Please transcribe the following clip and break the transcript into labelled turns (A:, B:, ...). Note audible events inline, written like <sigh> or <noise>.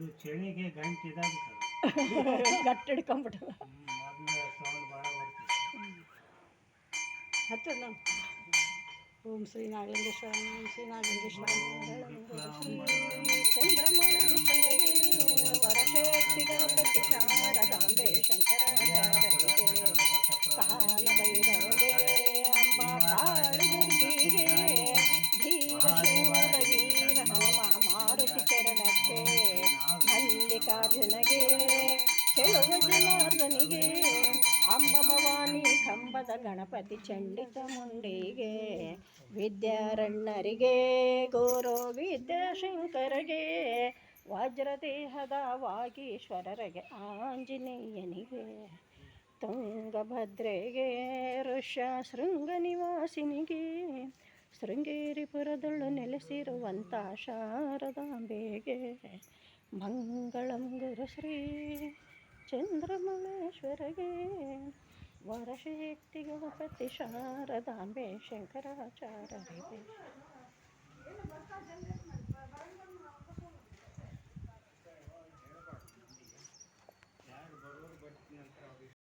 A: ಅದು ಚಳಿಗೆ ಗಂಟು ಇದಾಗ್ತದೆ <laughs>
B: ಗಟ್ಟಿ ಹಿಡ್ಕೊಂಬಿಟ್ಟು.
A: ಮೊದಲು ಸೌಂಡ್ ಭಾಳ ಬರ್ತಿತ್ತು
B: ಹತ್ತು ನಾವು ಓಂ ಶ್ರೀ ನಾಗಲಿಂಗೇಶ್ವರ. ಓಂ ಶ್ರೀ ನಾಗಲಿಂಗೇಶ್ವರ ಚೆಲುವ ಜನಾರ್ದನಿಗೆ ಅಂಬ ಭವಾನಿ ಕಂಬದ ಗಣಪತಿ ಚಂಡಿತ ಮುಂಡಿಗೆ, ವಿದ್ಯಾರಣ್ಯರಿಗೆ ಗೋರೋ ವಿದ್ಯಾಶಂಕರಗೆ, ವಜ್ರದೇಹದ ವಾಗೀಶ್ವರರಿಗೆ, ಆಂಜನೇಯನಿಗೆ, ತುಂಗಭದ್ರೆಗೆ ಋಷ ಶೃಂಗ ನಿವಾಸಿನಿಗೆ ಶೃಂಗೇರಿಪುರದೊಳು ನೆಲೆಸಿರುವಂಥ ಶಾರದಾಂಬೆಗೆ മംഗളം ഗുരുശ്രീ ചന്ദ്രമലേശ്വരകേ വരശക്തി ഗണപതി ശാരദാംബേ ശങ്കരാചാര്യ